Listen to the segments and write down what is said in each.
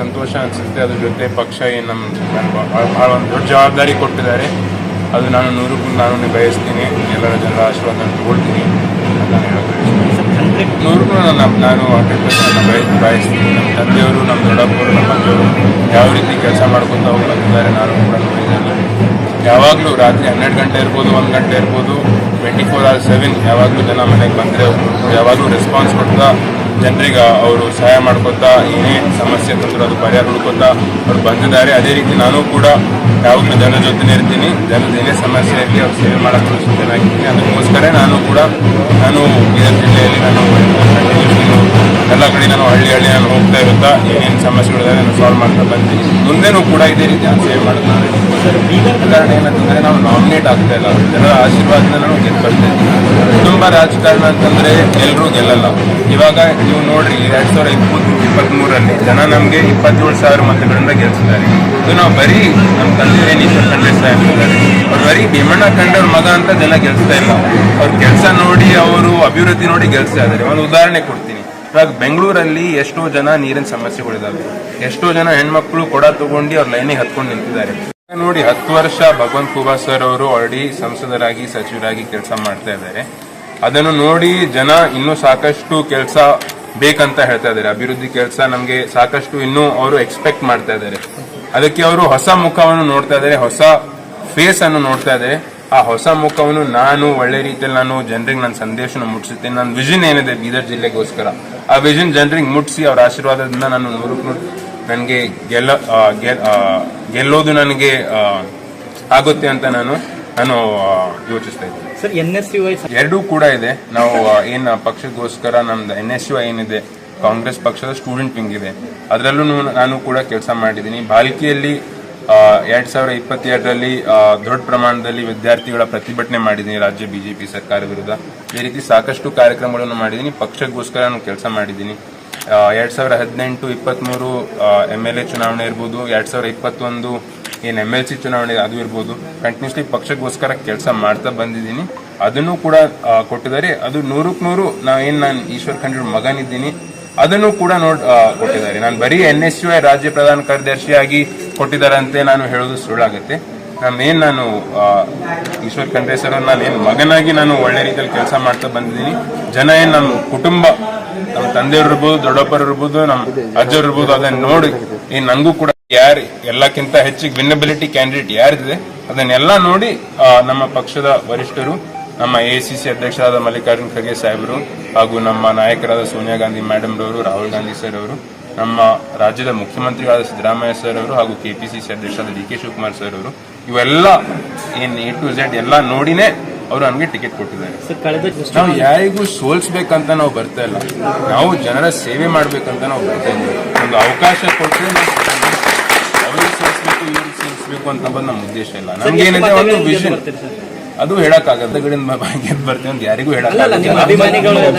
ಸಂತೋಷ ಅನಿಸುತ್ತೆ. ಅದ್ರ ಜೊತೆ ಪಕ್ಷ ಏನು ನಮ್ಮ ಭಾಳ ಒಂದು ದೊಡ್ಡ ಜವಾಬ್ದಾರಿ ಕೊಟ್ಟಿದ್ದಾರೆ. ಅದು ನಾನು ನೂರಕ್ಕೂ ನಾನು ಬಯಸ್ತೀನಿ. ಎಲ್ಲರ ಜನರ ಆಶೀರ್ವಾದ ತಗೊಳ್ತೀನಿ ಅಂತ ನಾನು ನಾನು ನಾನು ಹಂಡ್ರೆಡ್ ಪರ್ಸೆಂಟ್ ಬಯಸ್ ಬಯಸ್ತೀನಿ. ನಮ್ಮ ತಂದೆಯವರು, ನಮ್ಮ ದೊಡ್ಡಪ್ಪರು, ನಮ್ಮ ಅಜ್ಜವರು ಯಾವ ರೀತಿ ಕೆಲಸ ಮಾಡ್ಕೊತ ಹೋಗ್ತಿದ್ದಾರೆ ನಾನು ಕೂಡ ನೋಡಿದ್ದೇನೆ. ಯಾವಾಗಲೂ ರಾತ್ರಿ ಹನ್ನೆರಡು ಗಂಟೆ ಇರ್ಬೋದು, ಒಂದು ಗಂಟೆ ಇರ್ಬೋದು ಟ್ವೆಂಟಿ ಫೋರ್ ಅವರ್ ಸೆವೆನ್ ಯಾವಾಗಲೂ ಜನ ಮನೆಗೆ ಬಂದರೆ, ಯಾವಾಗಲೂ ರೆಸ್ಪಾನ್ಸ್ ಕೊಡ್ತಾ ಜನರಿಗೆ ಅವರು ಸಹಾಯ ಮಾಡ್ಕೊತಾ, ಏನೇ ಸಮಸ್ಯೆ ತಂದರೂ ಅದು ಪರಿಹಾರ ಹುಡ್ಕೋತಾ ಅವ್ರು ಬಂದಿದ್ದಾರೆ. ಅದೇ ರೀತಿ ನಾನು ಕೂಡ ಯಾವಾಗಲೂ ಜನರ ಜೊತೆನೇ ಇರ್ತೀನಿ. ಜನದ ಏನೇ ಸಮಸ್ಯೆ ಇರಲಿ ಅವ್ರು ಸೇವೆ ಮಾಡೋಕ್ಕೂ ಸಿದ್ಧನಾಗಿದ್ದೀನಿ ಅದಕ್ಕೋಸ್ಕರ ನಾನು ಕೂಡ ನಾನು ಬೀದರ್ ಜಿಲ್ಲೆಯಲ್ಲಿ ನಾನು ಎಲ್ಲ ಕಡೆ ನಾನು ಹಳ್ಳಿ ಹಳ್ಳಿ ನಾನು ಹೋಗ್ತಾ ಇರುತ್ತಾ ಏನೇನು ಸಮಸ್ಯೆಗಳಿದೆ ನಾನು ಸಾಲ್ವ್ ಮಾಡ್ತಾ ಬಂದಿದ್ದೀನಿ ಮುಂದೆನೂ ಕೂಡ ಇದೇ ರೀತಿ ನಾನು ಸೇವ್ ಮಾಡ್ತಾ ಕಾರಣ ಏನಂತಂದರೆ ನಾವು ನಾಮಿನೇಟ್ ಆಗ್ತಾ ಇಲ್ಲ. ಜನರ ಆಶೀರ್ವಾದನ ನಾವು ಗೆದ್ದು ಬರ್ತಾ ಇದ್ದೀವಿ ರಾಜಕಾರಣ ಅಂತಂದ್ರೆ ಎಲ್ಲರೂ ಗೆಲ್ಲಲ್ಲ. ಇವಾಗ ನೀವು ನೋಡ್ರಿ ಎರಡು ಸಾವಿರದ ಇಪ್ಪತ್ತು ಇಪ್ಪತ್ಮೂರರಲ್ಲಿ ಜನ ನಮಗೆ ಇಪ್ಪತ್ತೇಳು ಸಾವಿರ ಮತಗಳಿಂದ ಗೆಲ್ಸಿದ್ದಾರೆ. ಇದು ನಾವು ಬರೀ ನಮ್ಮ ತಂದೆ ಏನು ಖಂಡಿಸ್ತಾ ಇದ್ದಾರೆ ಅವ್ರು ಬರೀ ಭೀಮಣ್ಣ ಕಂಡವ್ರ ಮಗ ಅಂತ ಜನ ಗೆಲ್ಸ್ತಾ ಇಲ್ಲ. ಅವ್ರ ಕೆಲಸ ನೋಡಿ ಅವರು ಅಭಿವೃದ್ಧಿ ನೋಡಿ ಗೆಲ್ಸ್ತಾ ಇದ್ದಾರೆ. ಒಂದು ಉದಾಹರಣೆ ಕೊಡ್ತೀನಿ. ಇವಾಗ ಬೆಂಗಳೂರಲ್ಲಿ ಎಷ್ಟೋ ಜನ ನೀರಿನ ಸಮಸ್ಯೆಗಳಿದಾವೆ. ಎಷ್ಟೋ ಜನ ಹೆಣ್ಮಕ್ಳು ಕೊಡ ತಗೊಂಡು ಅವ್ರ ಲೈನಿಗೆ ಹತ್ಕೊಂಡು ನಿಂತಿದ್ದಾರೆ. ನೋಡಿ, ಹತ್ತು ವರ್ಷ ಭಗವಂತ ಖೂಬಾ ಸರ್ ಅವರು ಆಲ್ರೆಡಿ ಸಂಸದರಾಗಿ, ಸಚಿವರಾಗಿ ಕೆಲಸ ಮಾಡ್ತಾ ಇದ್ದಾರೆ. ಅದನ್ನು ನೋಡಿ ಜನ ಇನ್ನೂ ಸಾಕಷ್ಟು ಕೆಲಸ ಬೇಕಂತ ಹೇಳ್ತಾ ಇದ್ದಾರೆ. ಅಭಿವೃದ್ಧಿ ಕೆಲಸ ನಮಗೆ ಸಾಕಷ್ಟು ಇನ್ನೂ ಅವರು ಎಕ್ಸ್ಪೆಕ್ಟ್ ಮಾಡ್ತಾ ಇದ್ದಾರೆ. ಅದಕ್ಕೆ ಅವರು ಹೊಸ ಮುಖವನ್ನು ನೋಡ್ತಾ ಇದ್ದಾರೆ, ಹೊಸ ಫೇಸ್ ಅನ್ನು ನೋಡ್ತಾ ಇದ್ದಾರೆ. ಆ ಹೊಸ ಮುಖವನ್ನು ನಾನು ಒಳ್ಳೆ ರೀತಿಯಲ್ಲಿ ನಾನು ಜನರಿಗೆ ನನ್ನ ಸಂದೇಶನ ಮುಟ್ಟಿಸುತ್ತೇನೆ. ನನ್ನ ವಿಷನ್ ಏನಿದೆ ಬೀದರ್ ಜಿಲ್ಲೆಗೋಸ್ಕರ ಆ ವಿಷನ್ ಜನರಿಗೆ ಮುಟ್ಟಿಸಿ ಅವ್ರ ಆಶೀರ್ವಾದದಿಂದ ನಾನು ನೂರಕ್ಕೆ ನೂರು ನನಗೆ ಗೆಲ್ಲ ಗೆಲ್ಲೋದು ನನಗೆ ಆಗುತ್ತೆ ಅಂತ ನಾನು ನಾನು ಯೋಚಿಸ್ತಾ ಇದ್ದೀನಿ. Sir N S U I ಎರಡೂ ಕೂಡ ಇದೆ. ನಾವು ಏನು ಪಕ್ಷಕ್ಕೋಸ್ಕರ ನಮ್ದು ಎನ್ ಎಸ್ ಯು ಏನಿದೆ ಕಾಂಗ್ರೆಸ್ ಪಕ್ಷದ ಸ್ಟೂಡೆಂಟ್ ವಿಂಗ್ ಇದೆ. ಅದರಲ್ಲೂ ನಾನು ಕೂಡ ಕೆಲಸ ಮಾಡಿದ್ದೀನಿ. ಬಾಲ್ಕಿಯಲ್ಲಿ ಎರಡ್ ಸಾವಿರ ಇಪ್ಪತ್ತೆರಡರಲ್ಲಿ ದೊಡ್ಡ ಪ್ರಮಾಣದಲ್ಲಿ ವಿದ್ಯಾರ್ಥಿಗಳ ಪ್ರತಿಭಟನೆ ಮಾಡಿದ್ದೀನಿ ರಾಜ್ಯ ಬಿಜೆಪಿ ಸರ್ಕಾರ ವಿರುದ್ಧ. ಈ ರೀತಿ ಸಾಕಷ್ಟು ಕಾರ್ಯಕ್ರಮಗಳನ್ನು ಮಾಡಿದ್ದೀನಿ, ಪಕ್ಷಕ್ಕೋಸ್ಕರ ನಾನು ಕೆಲಸ ಮಾಡಿದ್ದೀನಿ. ಎರಡು ಸಾವಿರದ ಹದಿನೆಂಟು ಇಪ್ಪತ್ತ್ಮೂರು ಎಂ ಎಲ್ ಎ ಚುನಾವಣೆ ಇರ್ಬೋದು, ಎರಡ್ ಸಾವಿರ ಇಪ್ಪತ್ತೊಂದು ಏನು ಎಂ ಎಲ್ ಸಿ ಚುನಾವಣೆ ಅದು ಇರ್ಬೋದು. ಕಂಟಿನ್ಯೂಸ್ಲಿ ಪಕ್ಷಕ್ಕೋಸ್ಕರ ಕೆಲಸ ಮಾಡ್ತಾ ಬಂದಿದ್ದೀನಿ. ಅದನ್ನು ಕೂಡ ಕೊಟ್ಟಿದ್ದಾರೆ. ಅದು ನೂರಕ್ಕೆ ನೂರು ನಾ ಏನ್ ನಾನು ಈಶ್ವರ್ ಖಂಡ್ರ ಮಗನಿದ್ದೀನಿ, ಅದನ್ನು ಕೂಡ ನೋಡ್ ಕೊಟ್ಟಿದ್ದಾರೆ. ನಾನು ಬರೀ ಎನ್ ಎಸ್ ಯು ಐ ರಾಜ್ಯ ಪ್ರಧಾನ ಕಾರ್ಯದರ್ಶಿಯಾಗಿ ಕೊಟ್ಟಿದ್ದಾರಂತೆ ನಾನು ಹೇಳೋದು ಸುಳ್ಳಾಗುತ್ತೆ. ನಾನೇನು ನಾನು ಈಶ್ವರ್ ಖಂಡ್ರೆ ಸರ್ ನಾನು ಏನ್ ಮಗನಾಗಿ ನಾನು ಒಳ್ಳೆ ರೀತಿಯಲ್ಲಿ ಕೆಲಸ ಮಾಡ್ತಾ ಬಂದಿದ್ದೀನಿ. ಜನ ಏನು ನಮ್ಮ ಕುಟುಂಬ ನಮ್ಮ ತಂದೆಯವ್ರು ಇರ್ಬೋದು, ದೊಡ್ಡಪ್ಪರು ಇರ್ಬೋದು ನಮ್ಮ ಅಜ್ಜರಿರ್ಬೋದು ನೋಡಿ, ಈ ನಂಗೂ ಕೂಡ ಯಾರು, ಎಲ್ಲಕ್ಕಿಂತ ಹೆಚ್ಚಿಗೆ ವಿನ್ನಬಿಲಿಟಿ ಕ್ಯಾಂಡಿಡೇಟ್ ಯಾರಿದೆ, ಅದನ್ನೆಲ್ಲ ನೋಡಿ ನಮ್ಮ ಪಕ್ಷದ ವರಿಷ್ಠರು, ನಮ್ಮ ಎ ಸಿ ಸಿ ಅಧ್ಯಕ್ಷರಾದ ಮಲ್ಲಿಕಾರ್ಜುನ್ ಖರ್ಗೆ ಸಾಹೇಬರು ಹಾಗೂ ನಮ್ಮ ನಾಯಕರಾದ ಸೋನಿಯಾ ಗಾಂಧಿ ಮೇಡಮ್ ರವರು, ರಾಹುಲ್ ಗಾಂಧಿ ಸರ್ ಅವರು ನಮ್ಮ ರಾಜ್ಯದ ಮುಖ್ಯಮಂತ್ರಿಗಳಾದ ಸಿದ್ದರಾಮಯ್ಯ ಸರ್ ಅವರು ಹಾಗೂ ಸಿ ಅಧ್ಯಕ್ಷರಾದ ಡಿ ಕೆ ಶಿವಕುಮಾರ್ ಸರ್ ಅವರು ಇವೆಲ್ಲ ಏನ್ ಎ ಟು ಝೆಡ್ ಎಲ್ಲ ನೋಡಿನೇ ಅವರು ನಮಗೆ ಟಿಕೆಟ್ ಕೊಟ್ಟಿದ್ದಾರೆ. ನಾವು ಯಾರಿಗೂ ಸೋಲ್ಸ್ಬೇಕಂತ ನಾವು ಬರ್ತಾ ಇಲ್ಲ. ನಾವು ಜನರ ಸೇವೆ ಮಾಡ್ಬೇಕಂತ ನಾವು ಬರ್ತಾ ಇದ್ದೀವಿ. ಒಂದು ಅವಕಾಶ ಕೊಟ್ಟರೆ ಅವ್ರಿಗೆ ಸೋಲ್ಸ್ಬೇಕು ಇವ್ರಿಗೆ ಸೋಲ್ಸ್ಬೇಕು ಅಂತ ನಮ್ಮ ಉದ್ದೇಶ ಇಲ್ಲ. ನಮ್ಗೆ ಏನಿದೆ ಒಂದು ವಿಷನ್ ಅದು ಹೇಳಕ್ಕಾಗತ್ತೆ ಕಡೆಯಿಂದ ಗೆದ್ದು ಬರ್ತೀವಿ ಅಂತ ಯಾರಿಗೂ ಹೇಳಕ್ಕಾಗಲ್ಲ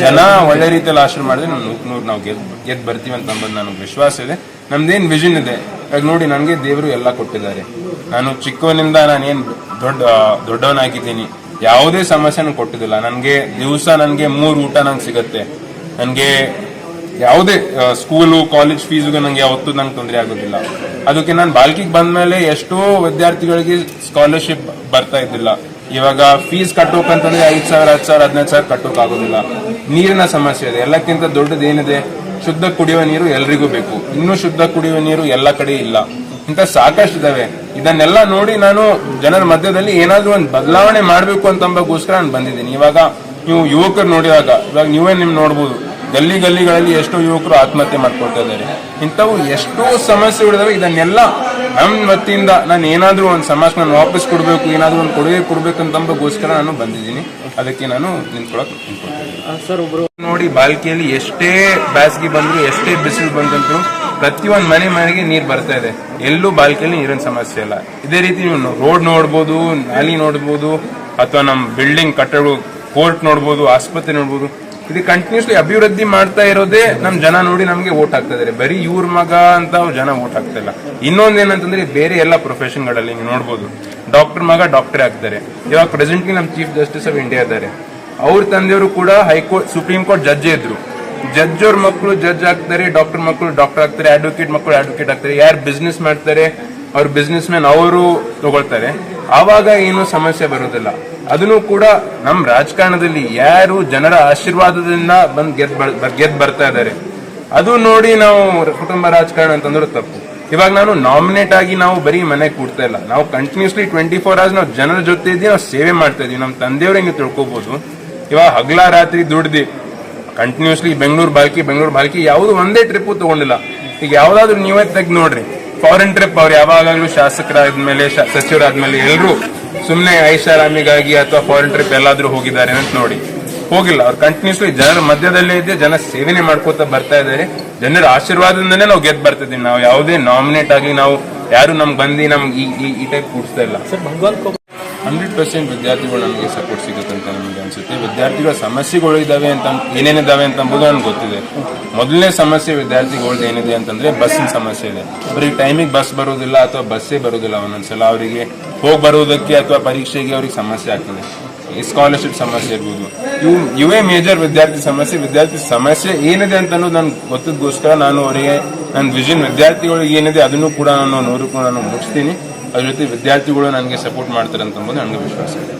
ಜನ ಒಳ್ಳೆ ರೀತಿಯಲ್ಲಿ ಆಶ್ರಯ ಮಾಡಿದ್ರೆ ನಾವು ನೂಕ್ ನೂರು ನಾವು ಗೆದ್ದು ಗೆದ್ದು ಬರ್ತೀವಿ ಅಂತ ಅಂಬದು ನನಗೆ ವಿಶ್ವಾಸ ಇದೆ. ನಮ್ದೇನ್ ವಿಷನ್ ಇದೆ? ಇವಾಗ ನೋಡಿ ನನಗೆ ದೇವರು ಎಲ್ಲ ಕೊಟ್ಟಿದ್ದಾರೆ. ನಾನು ಚಿಕ್ಕವನಿಂದ ನಾನೇನು ದೊಡ್ಡ ದೊಡ್ಡವನಾಗಿದ್ದೀನಿ. ಯಾವುದೇ ಸಮಸ್ಯೆನೂ ಕೊಟ್ಟಿದ್ದಿಲ್ಲ. ನನಗೆ ದಿವಸ ನನಗೆ ಮೂರು ಊಟ ನಂಗೆ ಸಿಗತ್ತೆ. ನನಗೆ ಯಾವುದೇ ಸ್ಕೂಲು ಕಾಲೇಜ್ ಫೀಸ್ಗೂ ನಂಗೆ ಯಾವತ್ತೂ ನಂಗೆ ತೊಂದರೆ ಆಗೋದಿಲ್ಲ. ಅದಕ್ಕೆ ನಾನು ಬಾಲ್ಕಿಗೆ ಬಂದ್ಮೇಲೆ ಎಷ್ಟೋ ವಿದ್ಯಾರ್ಥಿಗಳಿಗೆ ಸ್ಕಾಲರ್ಶಿಪ್ ಬರ್ತಾ ಇದ್ದಿಲ್ಲ. ಇವಾಗ ಫೀಸ್ ಕಟ್ಟೋಕಂತಂದ್ರೆ ಐದು ಸಾವಿರ, ಹತ್ತು ಸಾವಿರ, ಹದಿನೈದು ಸಾವಿರ ಕಟ್ಟೋಕ್ಕಾಗೋದಿಲ್ಲ ನೀರಿನ ಸಮಸ್ಯೆ ಇದೆ. ಎಲ್ಲಕ್ಕಿಂತ ದೊಡ್ಡದು ಏನಿದೆ ಶುದ್ಧ ಕುಡಿಯುವ ನೀರು ಎಲ್ರಿಗೂ ಬೇಕು. ಇನ್ನೂ ಶುದ್ಧ ಕುಡಿಯುವ ನೀರು ಎಲ್ಲ ಕಡೆ ಇಲ್ಲ. ಇಂಥ ಸಾಕಷ್ಟು ಇದಾವೆ. ಇದನ್ನೆಲ್ಲ ನೋಡಿ ನಾನು ಜನರ ಮಧ್ಯದಲ್ಲಿ ಏನಾದರೂ ಒಂದು ಬದಲಾವಣೆ ಮಾಡಬೇಕು ಅಂತಂಬಗೋಸ್ಕರ ನಾನು ಬಂದಿದ್ದೀನಿ. ಇವಾಗ ನೀವು ಯುವಕರು ನೋಡಿದಾಗ, ಇವಾಗ ನೀವೇ ನಿಮ್ ನೋಡ್ಬೋದು, ಗಲ್ಲಿ ಗಲ್ಲಿಗಳಲ್ಲಿ ಎಷ್ಟೋ ಯುವಕರು ಆತ್ಮಹತ್ಯೆ ಮಾಡ್ಕೊಳ್ತಾ ಇದ್ದಾರೆ. ಇಂಥವು ಎಷ್ಟೋ ಸಮಸ್ಯೆಗಳಿದಾವೆ ಇದನ್ನೆಲ್ಲ ನಮ್ಮ ವತಿಯಿಂದ ನಾನು ಏನಾದರೂ ಒಂದು ಸಮಾಜ ನಾನು ವಾಪಸ್ ಕೊಡಬೇಕು ಏನಾದರೂ ಒಂದು ಕೊಡುಗೆ ಕೊಡಬೇಕಂತಂಬಗೋಸ್ಕರ ನಾನು ಬಂದಿದ್ದೀನಿ. ಅದಕ್ಕೆ ನಾನು ನಿಂತ್ಕೊಳಕ್ ಸರ್ ಒಬ್ರು ನೋಡಿ ಬಾಲ್ಕಿಯಲ್ಲಿ ಎಷ್ಟೇ ಬ್ಯಾಸ್ಗೆ ಬಂದ್ರು ಎಷ್ಟೇ ಬಿಸಿಲು ಪ್ರತಿ ಪ್ರತಿಯೊಂದು ಮನೆ ಮನೆಗೆ ನೀರು ಬರ್ತಾ ಇದೆ. ಎಲ್ಲೂ ಬಾಲ್ಕಿಯಲ್ಲಿ ನೀರಿನ ಸಮಸ್ಯೆ ಇಲ್ಲ. ಇದೇ ರೀತಿ ನೀವು ರೋಡ್ ನೋಡ್ಬೋದು ನಾಲಿ ನೋಡ್ಬೋದು ಅಥವಾ ನಮ್ಮ ಬಿಲ್ಡಿಂಗ್ ಕಟ್ಟಡ ಕೋರ್ಟ್ ನೋಡ್ಬೋದು ಆಸ್ಪತ್ರೆ ನೋಡ್ಬೋದು ಇದು ಕಂಟಿನ್ಯೂಸ್ಲಿ ಅಭಿವೃದ್ಧಿ ಮಾಡ್ತಾ ಇರೋದೇ ನಮ್ ಜನ ನೋಡಿ ನಮಗೆ ವೋಟ್ ಆಗ್ತಾ ಇದಾರೆ. ಬರೀ ಇವ್ರ ಮಗ ಅಂತ ಜನ ವೋಟ್ ಆಗ್ತಾ ಇಲ್ಲ. ಇನ್ನೊಂದ್ ಏನಂತಂದ್ರೆ ಬೇರೆ ಎಲ್ಲ ಪ್ರೊಫೆಷನ್ಗಳಲ್ಲಿ ನೀವು ನೋಡ್ಬೋದು. ಡಾಕ್ಟರ್ ಮಗ ಡಾಕ್ಟರ್ ಆಗ್ತಾರೆ. ಇವಾಗ ಪ್ರೆಸೆಂಟ್ಲಿ ನಮ್ ಚೀಫ್ ಜಸ್ಟಿಸ್ ಆಫ್ ಇಂಡಿಯಾ ಇದ್ದಾರೆ. ಅವ್ರ ತಂದೆಯವರು ಕೂಡ high court supreme court judge ಇದ್ರು. ಜಡ್ಜ್ ಅವ್ರ ಮಕ್ಕಳು ಜಡ್ಜ್ ಆಗ್ತಾರೆ ಡಾಕ್ಟರ್ ಮಕ್ಕಳು ಡಾಕ್ಟರ್ ಆಗ್ತಾರೆ ಅಡ್ವೊಕೇಟ್ ಮಕ್ಕಳು ಅಡ್ವೊಕೇಟ್ ಆಗ್ತಾರೆ. ಯಾರು ಬಿಸ್ನೆಸ್ ಮಾಡ್ತಾರೆ, ಅವ್ರ ಬಿಸ್ನೆಸ್ ಮ್ಯಾನ್ ಅವರು ತಗೊಳ್ತಾರೆ. ಆವಾಗ ಏನು ಸಮಸ್ಯೆ ಬರೋದಿಲ್ಲ. ಅದನ್ನು ಕೂಡ ನಮ್ಮ ರಾಜಕಾರಣದಲ್ಲಿ ಯಾರು ಜನರ ಆಶೀರ್ವಾದದಿಂದ ಬಂದು ಗೆದ್ ಬರ್- ಬರ್- ಗೆದ್ ಬರ್ತಾ ಇದ್ದಾರೆ. ಅದು ನೋಡಿ ನಾವು ಕುಟುಂಬ ರಾಜಕಾರಣ ಅಂತಂದ್ರೆ ತಪ್ಪು. ಇವಾಗ ನಾನು ನಾಮಿನೇಟ್ ಆಗಿ ನಾವು ಬರೀ ಮನೆ ಕೂಡ್ತಾ ಇಲ್ಲ. ನಾವು ಕಂಟಿನ್ಯೂಸ್ಲಿ ಟ್ವೆಂಟಿ ಫೋರ್ ಅವರ್ಸ್ ನಾವು ಜನರ ಜೊತೆ ಇದ್ದೀವಿ, ನಾವು ಸೇವೆ ಮಾಡ್ತಾ ಇದೀವಿ ನಮ್ಮ ತಂದೆಯವರು ಹಿಂಗೆ ತಿಳ್ಕೊಬಹುದು ಇವಾಗ ಹಗಲ ರಾತ್ರಿ ದುಡ್ದು ಕಂಟಿನ್ಯೂಸ್ಲಿ ಬೆಂಗಳೂರು ಬಾಲ್ಕಿ ಬೆಂಗಳೂರು ಬಾಲ್ಕಿ ಯಾವುದು ಒಂದೇ ಟ್ರಿಪ್ ತಗೊಂಡಿಲ್ಲ. ಈಗ ಯಾವುದಾದ್ರೂ ನೀವೇ ತೆಗೆದು ನೋಡ್ರಿ. ಫಾರಿನ್ ಟ್ರಿಪ್ ಅವ್ರು ಯಾವಾಗಲೂ ಶಾಸಕರಾದ್ಮೇಲೆ ಸಚಿವರಾದ್ಮೇಲೆ ಎಲ್ಲರೂ ಸುಮ್ಮನೆ ಐಷಾರಾಮಿಗಾಗಿ ಅಥವಾ ಫಾರಿನ್ ಟ್ರಿಪ್ ಎಲ್ಲಾದ್ರೂ ಹೋಗಿದ್ದಾರೆ ಅಂತ ನೋಡಿ. ಹೋಗಿಲ್ಲ, ಅವ್ರು ಕಂಟಿನ್ಯೂಸ್ಲಿ ಜನರ ಮಧ್ಯದಲ್ಲೇ ಇದ್ದೆ ಜನ ಸೇವನೆ ಮಾಡ್ಕೋತಾ ಬರ್ತಾ ಇದ್ದಾರೆ. ಜನರ ಆಶೀರ್ವಾದದಿಂದನೇ ನಾವು ಗೆದ್ದು ಬರ್ತಿದ್ದೀವಿ. ನಾವು ಯಾವುದೇ ನಾಮಿನೇಟ್ ಆಗಿ ನಾವು ಯಾರು ನಮ್ಗೆ ಬಂದು ನಮ್ಗೆ ಈ ಈ- ಟೈಪ್ ಕೂಡಿಸ್ತಾ ಇಲ್ಲ. ಹಂಡ್ರೆಡ್ ಪರ್ಸೆಂಟ್ ವಿದ್ಯಾರ್ಥಿಗಳು ನಮಗೆ ಸಪೋರ್ಟ್ ಸಿಗುತ್ತೆ ಅಂತ ನಮಗೆ ಅನಿಸುತ್ತೆ. ವಿದ್ಯಾರ್ಥಿಗಳ ಸಮಸ್ಯೆಗಳು ಇದ್ದಾವೆ ಅಂತ ಏನೇನಿದ್ದಾವೆ ಅಂತ ಅಂಬುದು ನನಗೆ ಗೊತ್ತಿದೆ. ಮೊದಲನೇ ಸಮಸ್ಯೆ ವಿದ್ಯಾರ್ಥಿಗಳ್ದು ಏನಿದೆ ಅಂತಂದ್ರೆ ಬಸ್ಸಿನ ಸಮಸ್ಯೆ ಇದೆ. ಅವ್ರಿಗೆ ಟೈಮಿಗೆ ಬಸ್ ಬರೋದಿಲ್ಲ ಅಥವಾ ಬಸ್ಸೇ ಬರೋದಿಲ್ಲ, ಒಂದೊಂದ್ಸಲ ಅವರಿಗೆ ಹೋಗಿ ಬರೋದಕ್ಕೆ ಅಥವಾ ಪರೀಕ್ಷೆಗೆ ಅವ್ರಿಗೆ ಸಮಸ್ಯೆ ಆಗ್ತದೆ. ಈ ಸ್ಕಾಲರ್ಶಿಪ್ ಸಮಸ್ಯೆ ಇರ್ಬೋದು. ಇವು, ಇವೇ ಮೇಜರ್ ವಿದ್ಯಾರ್ಥಿ ಸಮಸ್ಯೆ. ವಿದ್ಯಾರ್ಥಿ ಸಮಸ್ಯೆ ಏನಿದೆ ಅಂತ ನನ್ಗೆ ಗೊತ್ತದಗೋಸ್ಕರ ನಾನು ಅವರಿಗೆ ನನ್ನ ವಿಷನ್ ವಿದ್ಯಾರ್ಥಿಗಳಿಗೆ ಏನಿದೆ ಅದನ್ನು ಕೂಡ ನಾನು ನೋಡಿಕೊಂಡು ನಾನು ಮುಗಿಸ್ತೀನಿ. ಅದ್ರ ಜೊತೆ ವಿದ್ಯಾರ್ಥಿಗಳು ನನಗೆ ಸಪೋರ್ಟ್ ಮಾಡ್ತಾರೆ ಅಂತ ಅಂಬೋದು ನನಗೆ ವಿಶ್ವಾಸ ಇದೆ.